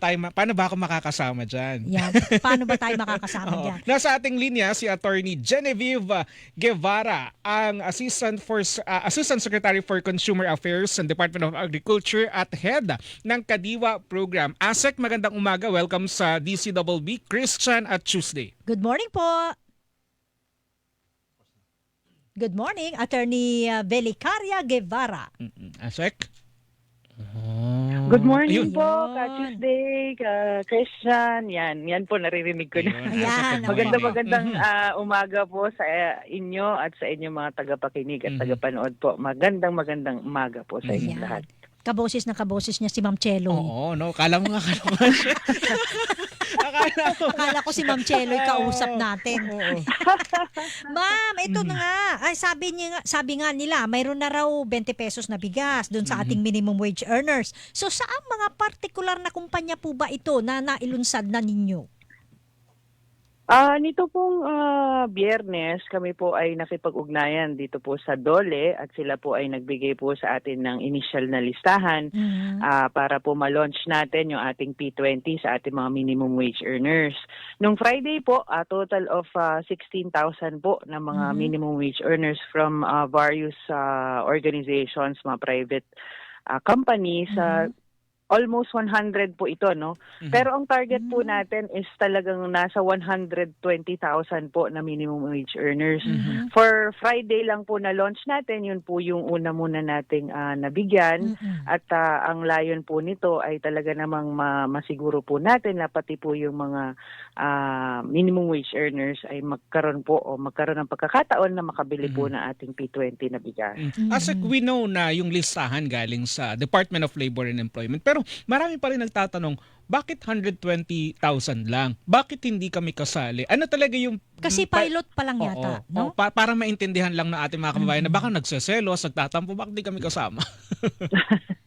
tayo, ma- paano ba ako makakasama dyan? Yan. Paano ba tayo makakasama Oo. diyan? Nasa ating linya si Attorney Genevieve Guevara, ang Assistant for uh, Assistant Secretary for Consumer Affairs ng Department of Agriculture at Head ng Kadiwa Program. ASEC, magandang umaga. Welcome sa DCWB Christian at Tuesday. Good morning po. Good morning, Attorney uh, Belicaria Guevara. Mm-mm. ASEC? Good morning Ayun. po, Yun. ka Tuesday, ka Christian. Yan, yan po naririnig ko na. Ayun, Ayan, ASEC, good Maganda magandang Mhm. ah, umaga po sa eh, inyo at sa inyong mga tagapakinig at Mhm. tagapanood po. Magandang magandang umaga po sa inyong Ayan. lahat. Kaboses na kaboses niya si Ma'am Chelo. Oo, no. Kala mo nga kalaman siya. Akala ko. Akala ko si Ma'am Chelo yung kausap natin. Oo. Ma'am, ito Mm. na nga. Ay, sabi niya nga, sabi nga nila, mayroon na raw 20 pesos na bigas doon sa Mhm. ating minimum wage earners. So, saan mga partikular na kumpanya po ba ito na nailunsad na ninyo? Ah, nito pong ah, biyernes, kami po ay nakipag-ugnayan dito po sa Dole at sila po ay nagbigay po sa atin ng initial na listahan Mhm. ah, para po ma-launch natin yung ating P20 sa ating mga minimum wage earners. Nung Friday po, a total of ah, 16,000 po na mga Mhm. minimum wage earners from ah, various ah, organizations, mga private ah, companies, ah, Mhm. Almost 100 po ito, no? Mhm. Pero ang target po Mhm. natin is talagang nasa 120,000 po na minimum wage earners. Mhm. For Friday lang po na launch natin, yun po yung una muna nating ah, nabigyan. Mhm. At ah, ang layon po nito ay talaga namang ma- masiguro po natin na pati po yung mga ah, minimum wage earners ay magkaroon po o magkaroon ng pagkakataon na makabili po Mhm. ng ating P20 na bigas. Mm. As we know na yung listahan galing sa Department of Labor and Employment. Pero marami pa rin nagtatanong, bakit 120,000 lang? Bakit hindi kami kasali? Ano talaga yung... Kasi pilot pa lang Oo, yata, oo. no? Pa- para maintindihan lang ng ating mga kababayan na Mhm. baka nagseselos, nagtatampo, bakit di kami kasama?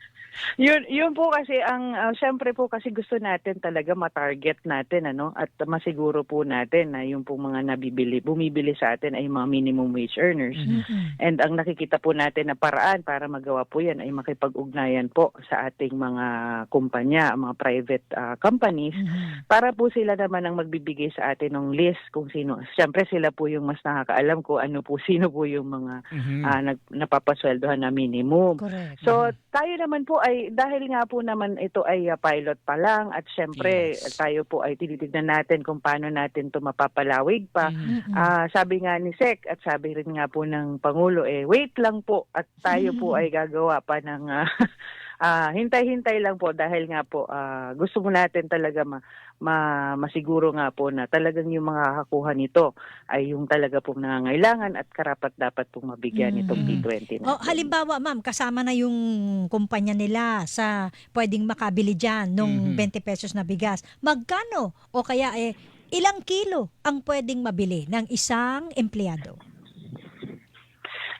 Yun, yun po kasi ang, ah, syempre po kasi gusto natin talaga ma-target natin ano at masiguro po natin na yung pong mga nabibili, bumibili sa atin ay mga minimum wage earners. Mhm. And ang nakikita po natin na paraan para magawa po yan ay makipag-ugnayan po sa ating mga kumpanya, mga private ah, companies Mhm. para po sila naman ang magbibigay sa atin ng list kung sino. Siyempre sila po yung mas nakakaalam kung ano po sino po yung mga Mhm. ah, nag, napapasweldohan na minimum. Correct. So tayo naman po ay dahil nga po naman ito ay ah, pilot pa lang at syempre Yes. tayo po ay tinitignan natin kung paano natin to mapapalawig pa. Mhm. Mhm. Ah, sabi nga ni Sec at sabi rin nga po ng Pangulo eh wait lang po at tayo po Mhm. ay gagawa pa ng ah, ah, hintay-hintay lang po dahil nga po ah, gusto mo natin talaga ma, ma- masiguro nga po na talagang yung mga kakuha nito ay yung talaga pong nangangailangan at karapat dapat pong mabigyan Mhm. itong P20 Oh, natin. halimbawa, ma'am, kasama na yung kumpanya nila sa pwedeng makabili dyan nung Mhm. 20 pesos na bigas. Magkano? O kaya eh, ilang kilo ang pwedeng mabili ng isang empleyado?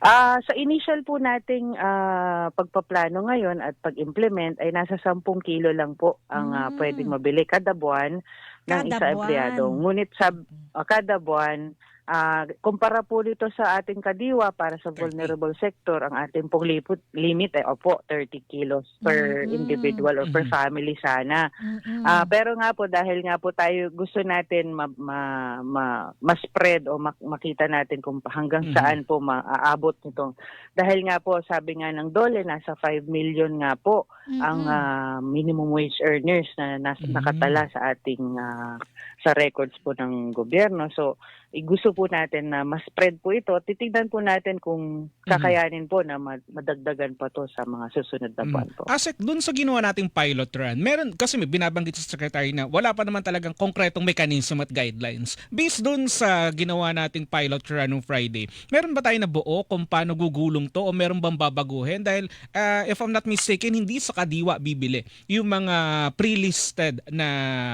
Ah, sa initial po nating ah, pagpaplano ngayon at pag-implement ay nasa 10 kilo lang po ang Mm. pwedeng mabili kada buwan ng Kada isa buwan. empleyado. Ngunit sa ah, kada buwan, ah, kumpara po dito sa ating kadiwa para sa 30. vulnerable sector, ang ating pong lipot, limit ay opo, 30 kilos per Mhm. individual or per Mhm. family sana. Mm-mm. Ah, pero nga po dahil nga po tayo gusto natin ma, ma, ma, ma-spread o mak- makita natin kung hanggang Mhm. saan po maaabot nito. Dahil nga po sabi nga ng Dole nasa 5 million nga po ang Mm-mm. ah, minimum wage earners na nas, Mhm. nakatala sa ating ah, sa records po ng gobyerno. So gusto po natin na ma-spread po ito. Titignan po natin kung kakayanin po na ma- madagdagan pa to sa mga susunod na Mm. buwan po. Asek, dun sa ginawa nating pilot run, meron, kasi may binabanggit sa secretary na wala pa naman talagang konkretong mechanism at guidelines. Based dun sa ginawa nating pilot run nung Friday, meron ba tayo na buo kung paano gugulong to o meron bang babaguhin? Dahil ah, if I'm not mistaken, hindi sa kadiwa bibili yung mga pre-listed na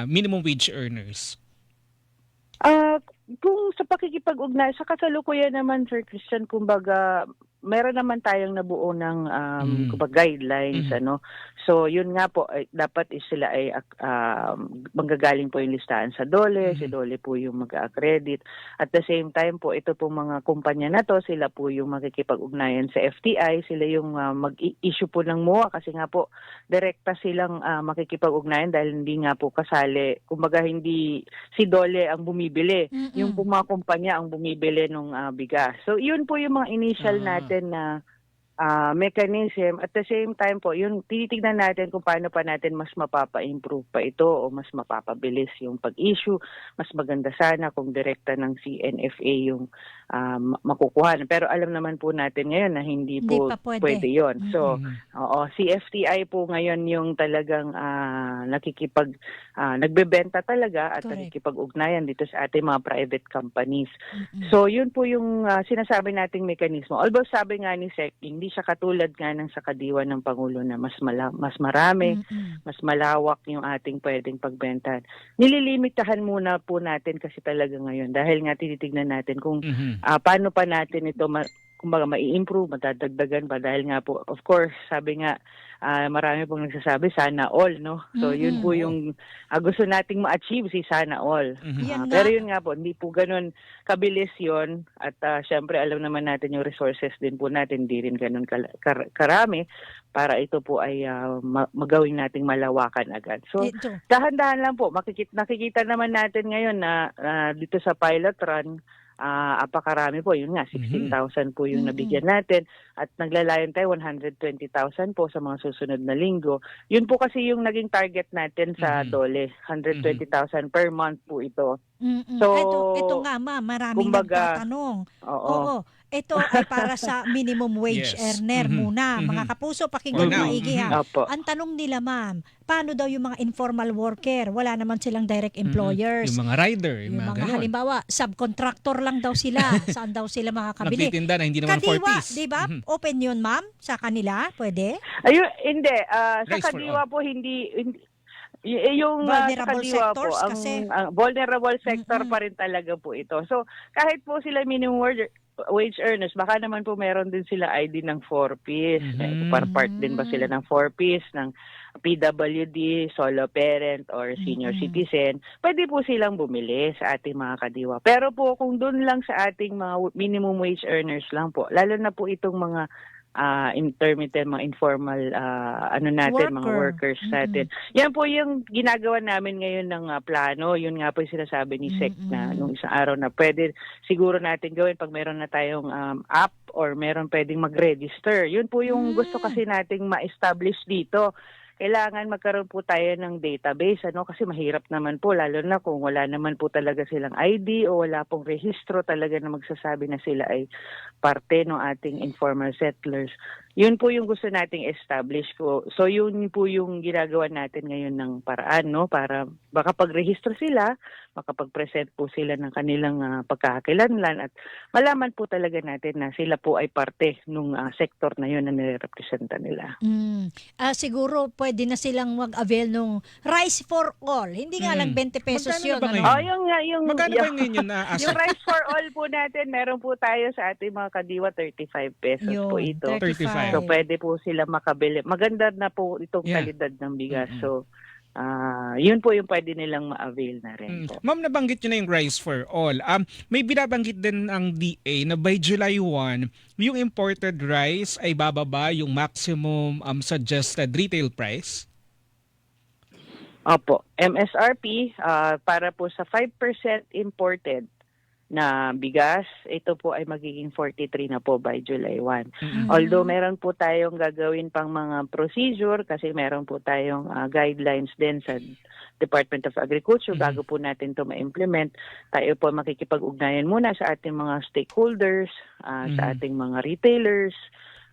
minimum wage earners. Ah, kung sa pakikipag-ugnay, sa kasalukuyan naman, Sir Christian, kumbaga, meron naman tayong nabuo ng um, Mm. kumbaga guidelines Mhm. ano. So yun nga po ay, dapat is sila ay um, manggagaling po yung listahan sa DOLE, Mhm. si DOLE po yung mag-accredit. At the same time po ito pong mga kumpanya na to, sila po yung makikipag-ugnayan sa FTI, sila yung ah, mag-issue po ng MOA kasi nga po direkta silang ah, makikipag-ugnayan dahil hindi nga po kasali. Kumbaga hindi si DOLE ang bumibili Mm-mm. yung po mga kumpanya ang bumibili ng bigas. So, yun po yung mga initial Ah. natin na ah, mechanism. At the same time po, yun, tinitignan natin kung paano pa natin mas mapapa-improve pa ito o mas mapapabilis yung pag-issue. Mas maganda sana kung direkta ng CNFA yung ma- makukuha. Pero alam naman po natin ngayon na hindi, Hindi po pa pwede. yun. So, Mhm. Oo, CFTI po ngayon yung talagang ah, nakikipag ah, nagbebenta talaga at Correct. nakikipag-ugnayan dito sa ating mga private companies. Mm-mm. So yun po yung ah, sinasabi nating mekanismo. Although sabi nga ni SEC, hindi siya katulad nga ng sa kadiwa ng Pangulo na mas mala- mas marami, Mm-mm. mas malawak yung ating pwedeng pagbenta. Nililimitahan muna po natin kasi talaga ngayon dahil nga tinitignan natin kung Mhm. ah paano pa natin ito ma- kumbaga mai-improve, madadagdagan pa dahil nga po of course sabi nga ah, marami pong nagsasabi sana all no. So yun Mm-mm. po yung ah, gusto nating ma-achieve si sana all. Mhm. Ah, nga. pero yun nga po, hindi po ganun kabilis yun at ah, syempre alam naman natin yung resources din po natin, hindi rin ganun kala- kar- karami para ito po ay ah, ma- magawin nating malawakan agad. So dahan-dahan lang po. Makikita, nakikita naman natin ngayon na ah, dito sa pilot run, ah, apakarami po. Yun nga, 16,000 po yung Mhm. nabigyan natin. At naglalayon tayo 120,000 po sa mga susunod na linggo. Yun po kasi yung naging target natin sa Mhm. DOLE. 120,000 per month po ito. So, ito, ito nga ma, maraming kumbaga, nagtatanong. Oo. Oo. Ito ay para sa minimum wage Yes. earner Mhm. muna. Mhm. Mga kapuso, pakinggan now. maigi ha. Mhm. Opo. Ang tanong nila ma'am, paano daw yung mga informal worker? Wala naman silang direct employers. Yung mga rider, yung, Yung mga, mga halimbawa, subcontractor lang daw sila. Saan daw sila makakabili? Nagtitinda na hindi naman Kadiwa, piece. di ba? Mhm. Open yun, ma'am? Sa kanila? Pwede? Ayun, hindi. ah, sa Kadiwa po, hindi, hindi y- yung ah, sa Vulnerable Kadiwa po, sectors ang kasi. ang vulnerable sector Mm-mm. pa rin talaga po ito. So, kahit po sila minimum wage, wage earners, baka naman po meron din sila ID ng 4-piece. Mhm. Par part din ba sila ng 4-piece, ng PWD, solo parent, or senior Mm-mm. citizen, pwede po silang bumili sa ating mga kadiwa. Pero po, kung doon lang sa ating mga minimum wage earners lang po, lalo na po itong mga ah, intermittent, mga informal, ah, ano natin, mga Worker. workers natin. Yan po yung ginagawa namin ngayon ng ah, plano. Yun nga po yung sinasabi ni SEC na Mm-mm. nung isang araw na pwede siguro natin gawin pag meron na tayong um, app or meron pwedeng mag-register. Yun po yung Mm. gusto kasi nating ma-establish dito. Kailangan magkaroon po tayo ng database ano kasi mahirap naman po lalo na kung wala naman po talaga silang ID o wala pong rehistro talaga na magsasabi na sila ay parte ng ating informal settlers. Yun po yung gusto nating establish ko. So yun po yung ginagawa natin ngayon ng paraan no para baka pag-rehistro sila, makapag-present po sila ng kanilang ah, pagkakakilanlan at malaman po talaga natin na sila po ay parte ng sektor na yun na nirepresenta nila. Mm. Ah, siguro pwede na silang mag-avail nung Rice for All. Hindi nga Mm. lang 20 pesos Magkano yun. ba ano? Oh, yung nga yung Magkano ba ngayon yun na Yung rice for all po natin, meron po tayo sa ating mga kadiwa 35 pesos Yun, po ito. 35. So pwede po sila makabili. Maganda na po itong Yeah. kalidad ng bigas. Mm-mm. So ah yun po yung pwede nilang ma-avail na rin Mm. po. Ma'am, nabanggit nyo na yung Rice for All. Um, may binabanggit din ang DA na by July 1, yung imported rice ay bababa yung maximum um, suggested retail price. Opo. MSRP ah, para po sa 5% imported na bigas, ito po ay magiging 43 na po by July 1. Mm-mm. Although meron po tayong gagawin pang mga procedure kasi meron po tayong ah, guidelines din sa Department of Agriculture Mhm. bago po natin to ma-implement. Tayo po makikipag-ugnayan muna sa ating mga stakeholders, ah, sa Mhm. ating mga retailers,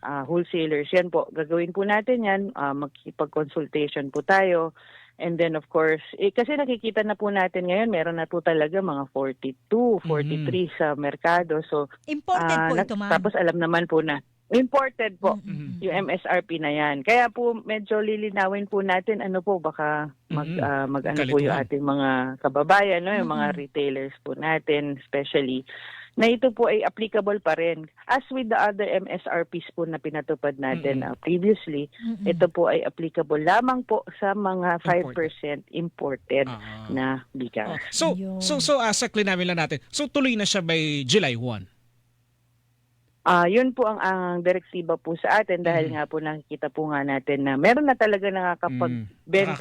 ah, wholesalers. Yan po, gagawin po natin yan. Ah, makikipag-consultation po tayo. And then of course, eh, kasi nakikita na po natin ngayon, meron na po talaga mga 42, 43 sa merkado. So Imported Ah, po ito, ma'am. Tapos alam naman po na Imported po. Mm-mm. Yung MSRP na yan. Kaya po medyo lilinawin po natin ano po baka mag Mhm. ah, mag ano po yung ating mga kababayan no yung mga Mhm. retailers po natin especially na ito po ay applicable pa rin. As with the other MSRPs po na pinatupad natin Mhm. ah, previously, Mm-mm. ito po ay applicable lamang po sa mga 5% imported Ah. na bigas. Oh, So, Ayun. so, so, uh, sa namin lang natin. So, tuloy na siya by July 1. Ah, yun po ang ang direktiba po sa atin dahil Mhm. nga po nakikita po nga natin na meron na talaga nakakapag Mm.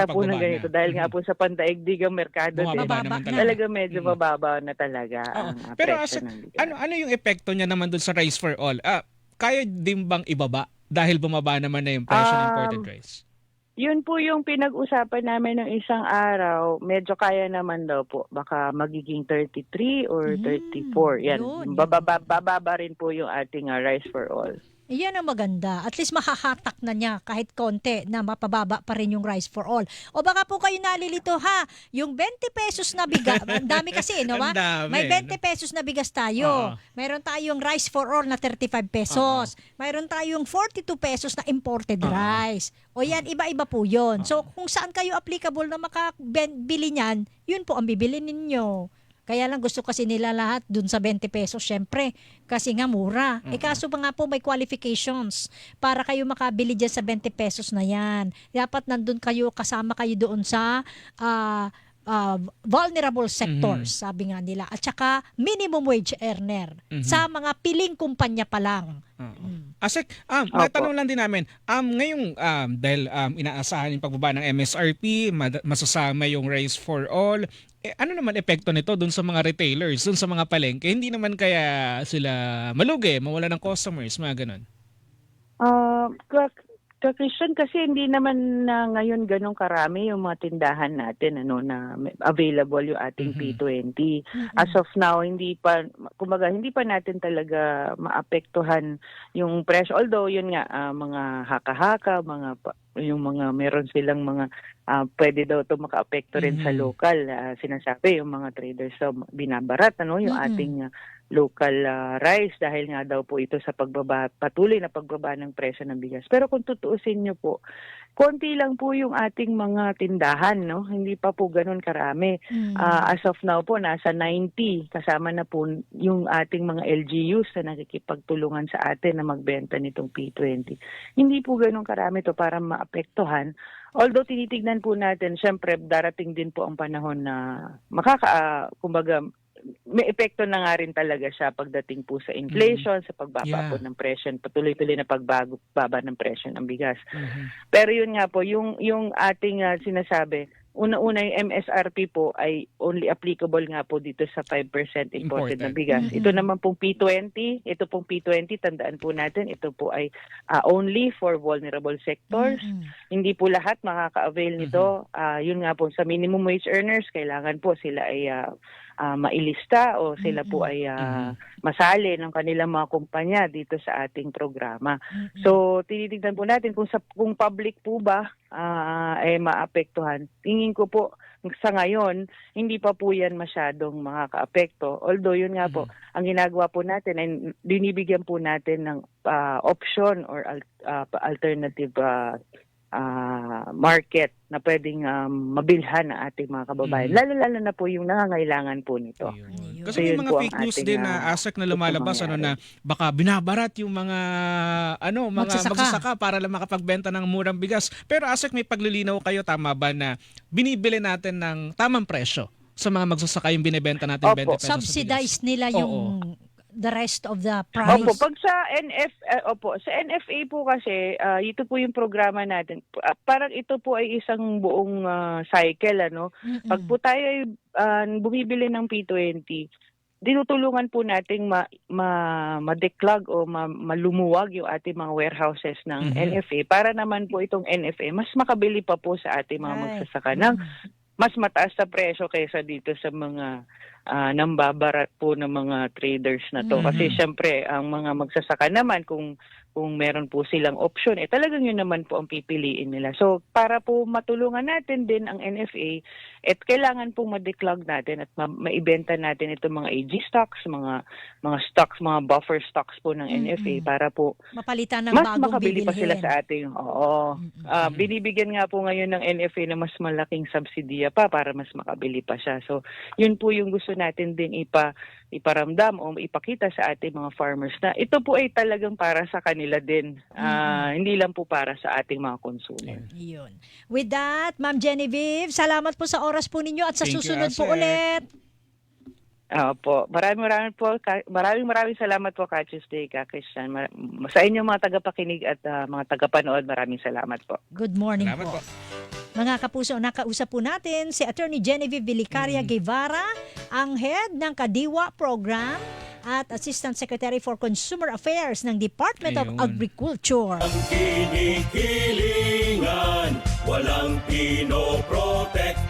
po ng ganito dahil nga Mhm. po sa pandaigdigang merkado din. Na. talaga. Talaga medyo Mhm. mababa na talaga Oo. ang Pero presyo as- ng. Ano ano yung epekto niya naman dun sa rice for all? Ah, kaya din bang ibaba dahil bumaba naman na yung presyo ng Um, imported rice? Yun po yung pinag-usapan namin ng isang araw. Medyo kaya naman daw po. Baka magiging 33 or Mm, 34. Yan. yun. Bababa, bababa rin po yung ating ah, rice for all. Yan ang maganda. At least mahahatak na niya kahit konti na mapababa pa rin yung rice for all. O baka po kayo nalilito ha, yung 20 pesos na bigas, ang dami kasi, no ba? Dami. May 20 pesos na bigas tayo. Oo. Mayroon tayong rice for all na 35 pesos. Mayroon tayong 42 pesos na imported Oo. rice. O yan, iba-iba po yon. So, kung saan kayo applicable na makabili niyan, yun po ang bibili ninyo. Kaya lang gusto kasi nila lahat dun sa 20 pesos, syempre. Kasi nga mura. Eh kaso pa nga po may qualifications para kayo makabili dyan sa 20 pesos na yan. Dapat nandun kayo, kasama kayo doon sa ah, ah, vulnerable sectors, sabi nga nila. At saka minimum wage earner Mhm. sa mga piling kumpanya pa lang. Mm. Asek, um, Opo. natanong lang din namin, um, ngayong, um, dahil um, inaasahan yung pagbaba ng MSRP, masasama yung Rice for All, eh, ano naman epekto nito dun sa mga retailers, dun sa mga palengke? Hindi naman kaya sila malugi, mawala ng customers, mga ganun. Ah, ka, Christian kasi hindi naman na ngayon ganong karami yung mga tindahan natin ano na available yung ating Mhm. P20. Mm-mm. As of now hindi pa kumbaga hindi pa natin talaga maapektuhan yung presyo although yun nga ah, mga haka-haka, mga yung mga meron silang mga ah, pwede daw to makaapekto rin sa Mhm. local ah, sinasabi yung mga traders so binabarat ano yung Mm-mm. ating ah, local ah, rice dahil nga daw po ito sa pagbaba patuloy na pagbaba ng presyo ng bigas. Pero kung tutuusin niyo po, konti lang po yung ating mga tindahan, no? Hindi pa po ganun karami. Mm. Ah, as of now po nasa 90 kasama na po yung ating mga LGUs na nakikipagtulungan sa atin na magbenta nitong P20. Hindi po ganun karami to para maapektuhan. Although tinitignan po natin, syempre darating din po ang panahon na makaka ah, kumbaga may epekto na nga rin talaga siya pagdating po sa inflation, sa pagbaba Yeah. po ng presyo, patuloy-tuloy na pagbago baba ng presyo ng bigas. Mhm. Pero yun nga po, yung yung ating ah, sinasabi, una-una yung MSRP po ay only applicable nga po dito sa 5% imported, na Imported. bigas. Mhm. Ito naman pong P20, ito pong P20, tandaan po natin, ito po ay ah, only for vulnerable sectors. Mm-mm. Hindi po lahat makaka-avail nito. Ah, yun nga po, sa minimum wage earners, kailangan po sila ay ah, ah, mailista o sila po ay ah, masali ng kanilang mga kumpanya dito sa ating programa. So, tinitignan po natin kung sa kung public po ba ah, ay maapektuhan. Tingin ko po sa ngayon, hindi pa po yan masyadong makakaapekto. Although yun nga po, ang ginagawa po natin ay binibigyan po natin ng ah, option or al- ah, alternative ah, ah, market na pwedeng um, mabilhan ng ating mga kababayan. Mhm. Lalo-lalo na po yung nangangailangan po nito. Ayun. Kasi So, may mga fake news din na ah, asak na lumalabas ano na baka binabarat yung mga ano mga Magsasaka. magsasaka, para lang makapagbenta ng murang bigas. Pero asak may paglilinaw kayo tama ba na binibili natin ng tamang presyo sa mga magsasaka yung binebenta natin Opo. 20 pesos? Subsidize nila yung Oo. The rest of the price. Opo, pag sa NF eh, opo, sa NFA po kasi ah, ito po yung programa natin. Ah, parang ito po ay isang buong ah, cycle ano. Mm-mm. Pag po tayo ay ah, bumibili ng P20, dinutulungan po nating ma, ma, ma-declog o ma, malumuwag yung ating mga warehouses ng Mhm. NFA para naman po itong NFA mas makabili pa po sa ating mga Right. magsasaka ng Mm. mas mataas na presyo kaysa dito sa mga ah, nambabarat po ng mga traders na to. Mhm. Kasi syempre, ang mga magsasaka naman, kung kung meron po silang option, eh talagang yun naman po ang pipiliin nila. So para po matulungan natin din ang NFA, at kailangan pong ma-declog natin at ma- maibenta natin itong mga AG stocks, mga mga stocks, mga buffer stocks po ng Mm-mm. NFA para po Mapalitan ng mas bagong makabili pa sila bibilhin. sa ating. Oo. Mm-mm. Ah, binibigyan nga po ngayon ng NFA na mas malaking subsidiya pa para mas makabili pa siya. So, yun po yung gusto natin din ipa iparamdam o ipakita sa ating mga farmers na ito po ay talagang para sa kanila din. Ah, hindi lang po para sa ating mga consumer. Yun. With that, Ma'am Genevieve, salamat po sa oras po ninyo at sa Thank you, susunod po Ase. ulit. Ah, po. Maraming maraming po maraming maraming salamat po ka Tuesday ka Christian. Mar- sa inyo mga tagapakinig at ah, mga tagapanood, maraming salamat po. Good morning Salamat po. po. Mga kapuso, nakausap po natin si Attorney Genevieve Vilicaria Mm. Guevara, ang head ng Kadiwa Program at Assistant Secretary for Consumer Affairs ng Department of Ayun. Agriculture. Kinikilingan, walang pinoproblema.